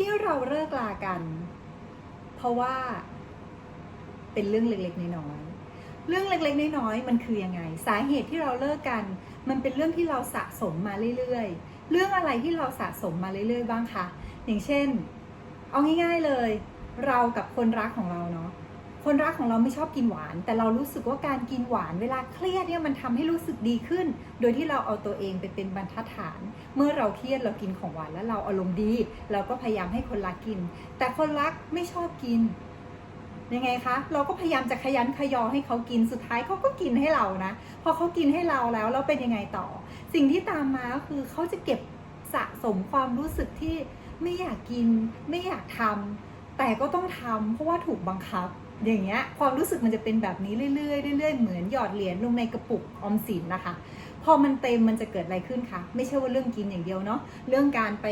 ที่เราเลิกลากัน เพราะว่า เป็นเรื่องเล็กๆน้อยๆเรื่องเล็กๆน้อยๆมันคือยังไง สาเหตุที่เราเลิกกัน มันเป็นเรื่องที่เราสะสมมาเรื่อยๆ เรื่องอะไรที่เราสะสมมาเรื่อยๆ บ้างคะอย่างเช่น เอาง่าย ๆเลย เรากับคนรักของเราเนาะ คนรักของเราไม่ชอบกินหวาน แต่เรารู้สึกว่าการกินหวานเวลาเครียดเนี่ยมันทำให้รู้สึกดีขึ้น โดยที่เราเอาตัวเองไปเป็นบรรทัดฐาน เมื่อเราเครียดเรากินของหวานแล้วเราอารมณ์ดี เราก็พยายามให้คนรักกิน แต่คนรักไม่ชอบกินยังไงคะเราก็พยายามจะขยันขยอให้เขากินสุดท้ายเขาก็กินให้เรานะพอเขากินให้เราแล้วเราเป็นยังไงต่อ สิ่งที่ตามมาก็คือเขาจะเก็บสะสมความรู้สึกที่ไม่อยากกิน ไม่อยากทำแต่ก็ต้องทำเพราะว่าถูกบังคับ อย่างเงี้ยความรู้สึกมันจะเป็นแบบนี้เรื่อยๆเรื่อยๆเหมือนหยอดเหรียญลงในกระปุกออมสินนะคะ พอมันเต็มมันจะเกิดอะไรขึ้นคะไม่ใช่ว่าเรื่องกินอย่างเดียวเนาะเรื่องการไป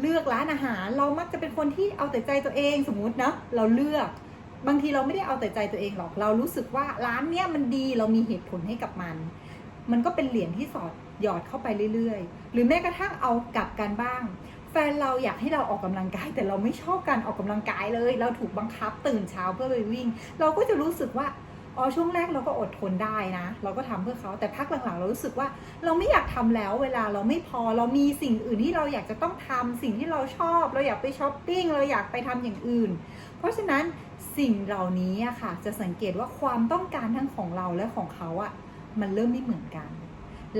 เลือกร้านอาหาร เรามักจะเป็นคนที่เอาแต่ใจตัวเองสมมุตินะเราเลือก บางทีเราไม่ได้เอาแต่ใจตัวเองหรอกเรารู้สึกว่าร้านเนี้ยมันดีเรามีเหตุผลให้กับมัน มันก็เป็นเหรียญที่สอดหยอดเข้าไปเรื่อยๆ หรือแม้กระทั่งเอากลับกันบ้าง แฟนเราอยากให้เราออกกำลังกาย แต่เราไม่ชอบการออกกำลังกายเลย เราถูกบังคับตื่นเช้าเพื่อไปวิ่ง เราก็จะรู้สึกว่าอ๋อช่วงแรกเราก็อดทนได้นะ เราก็ทำเพื่อเขาแต่พักหลังๆ เรารู้สึกว่า เราไม่อยากทำแล้ว เวลาเราไม่พอเรามีสิ่งอื่นที่เราอยากจะต้องทำสิ่งที่เราชอบ เราอยากไปช้อปปิ้งเราอยากไปทำอย่างอื่น เพราะฉะนั้นสิ่งเหล่านี้อะค่ะ จะสังเกตว่าความต้องการทั้งของเราและของเขาอะมันเริ่มไม่เหมือนกัน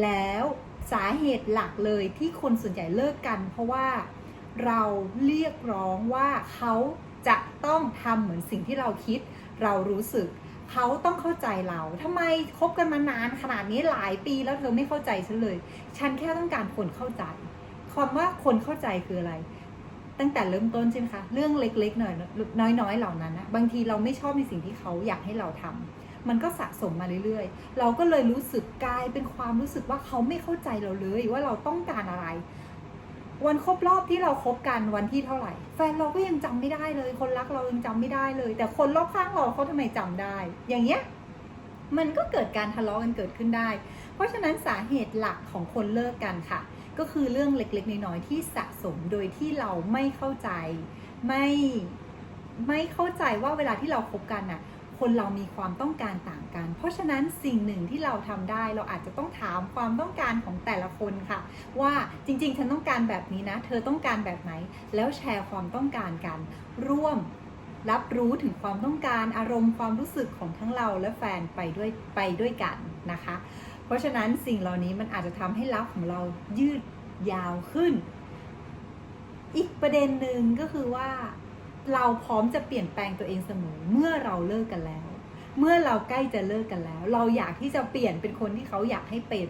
แล้ว สาเหตุหลักเลยที่คนส่วนใหญ่เลิกกัน เพราะว่าเราเรียกร้องว่าเขาจะต้องทำเหมือนสิ่งที่เราคิด เรารู้สึก เขาต้องเข้าใจเราทำไมคบกันมานานขนาดนี้หลายปีแล้วเธอไม่เข้าใจฉันเลย ฉันแค่ต้องการคนเข้าใจความว่าคนเข้าใจคืออะไร ตั้งแต่เริ่มต้นใช่ไหมคะ เรื่องเล็กๆหน่อยน้อยๆเหล่านั้นนะบางทีเราไม่ชอบในสิ่งที่เขาอยากให้เราทำ มันก็สะสมมาเรื่อยๆ เราก็เลยรู้สึกกลายเป็นความรู้สึกว่าเขาไม่เข้าใจเราเลยว่าเราต้องการอะไร วันครบรอบที่เราครบกันวันที่เท่าไหร่ แฟนเราก็ยังจำไม่ได้เลย คนรักเรายังจำไม่ได้เลย แต่คนรอบข้างเราเขาทำไมจำได้ อย่างเงี้ยมันก็เกิดการทะเลาะกันเกิดขึ้นได้ เพราะฉะนั้นสาเหตุหลักของคนเลิกกันค่ะ ก็คือเรื่องเล็กๆ น้อยๆที่สะสมโดยที่เราไม่เข้าใจ ไม่ไม่เข้าใจว่าเวลาที่เราคบกันน่ะ คนเรามีความต้องการต่างกัน เพราะฉะนั้นสิ่งหนึ่งที่เราทำได้เราอาจจะต้องถามความต้องการของแต่ละคนค่ะ ว่าจริงๆ ฉันต้องการแบบนี้นะ เธอต้องการแบบไหน แล้วแชร์ความต้องการกัน ร่วมรับรู้ถึงความต้องการอารมณ์ความรู้สึกของทั้งเราและแฟนไปด้วยไปด้วยกันนะคะ เพราะฉะนั้นสิ่งเหล่านี้มันอาจจะทำให้รักของเรายืดยาวขึ้น อีกประเด็นหนึ่งก็คือว่า เราพร้อมจะเปลี่ยนแปลงตัวเองเสมอเมื่อเราเลิกกันแล้ว เมื่อเราใกล้จะเลิกกันแล้ว เราอยากที่จะเปลี่ยนเป็นคนที่เขาอยากให้เป็น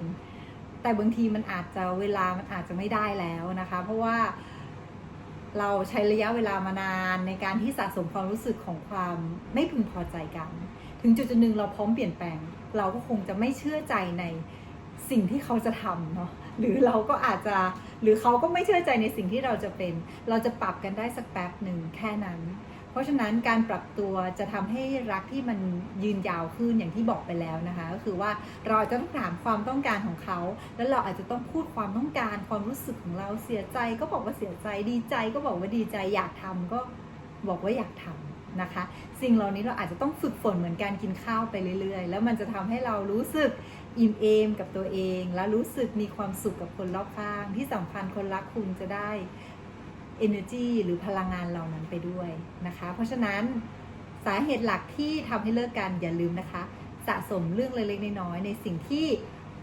แต่บางทีมันอาจจะเวลามันอาจจะไม่ได้แล้วนะคะ เพราะว่าเราใช้ระยะเวลามานานในการที่สะสมความรู้สึกของความไม่พึงพอใจกัน ถึงจุดจุดหนึ่งเราพร้อมเปลี่ยนแปลง เราก็คงจะไม่เชื่อใจใน สิ่งที่เขาจะทำเนาะหรือเราก็อาจจะหรือเขาก็ไม่เชื่อใจในสิ่งที่เราจะเป็น เราจะปรับกันได้สักแป๊บหนึ่งแค่นั้น เพราะฉะนั้นการปรับตัวจะทำให้รักที่มันยืนยาวขึ้นอย่างที่บอกไปแล้วนะคะ ก็คือว่าเราจะต้องถามความต้องการของเขา แล้วเราอาจจะต้องพูดความต้องการความรู้สึกของเราเสียใจ ก็บอกว่าเสียใจดีใจก็บอกว่าดีใจอยากทำก็บอกว่าอยากทำ นะคะ สิ่งเหล่านี้เราอาจจะต้องฝึกฝนเหมือนการกินข้าวไปเรื่อย ๆ แล้วมันจะทำให้เรารู้สึกอิ่มเอมกับตัวเอง แล้วรู้สึกมีความสุขกับคนรอบข้าง ที่สำคัญคนรักคุณจะได้ energy หรือพลังงานเหล่านั้นไปด้วยนะคะ เพราะฉะนั้นสาเหตุหลักที่ทำให้เลิกกันอย่าลืมนะคะ สะสมเรื่องเล็กๆน้อยๆในสิ่งที่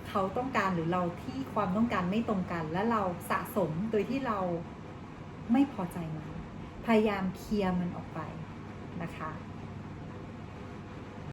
เขาต้องการหรือเราที่ความต้องการไม่ตรงกัน และเราสะสมโดยที่เราไม่พอใจมันพยายามเคลียร์มันออกไป นะคะ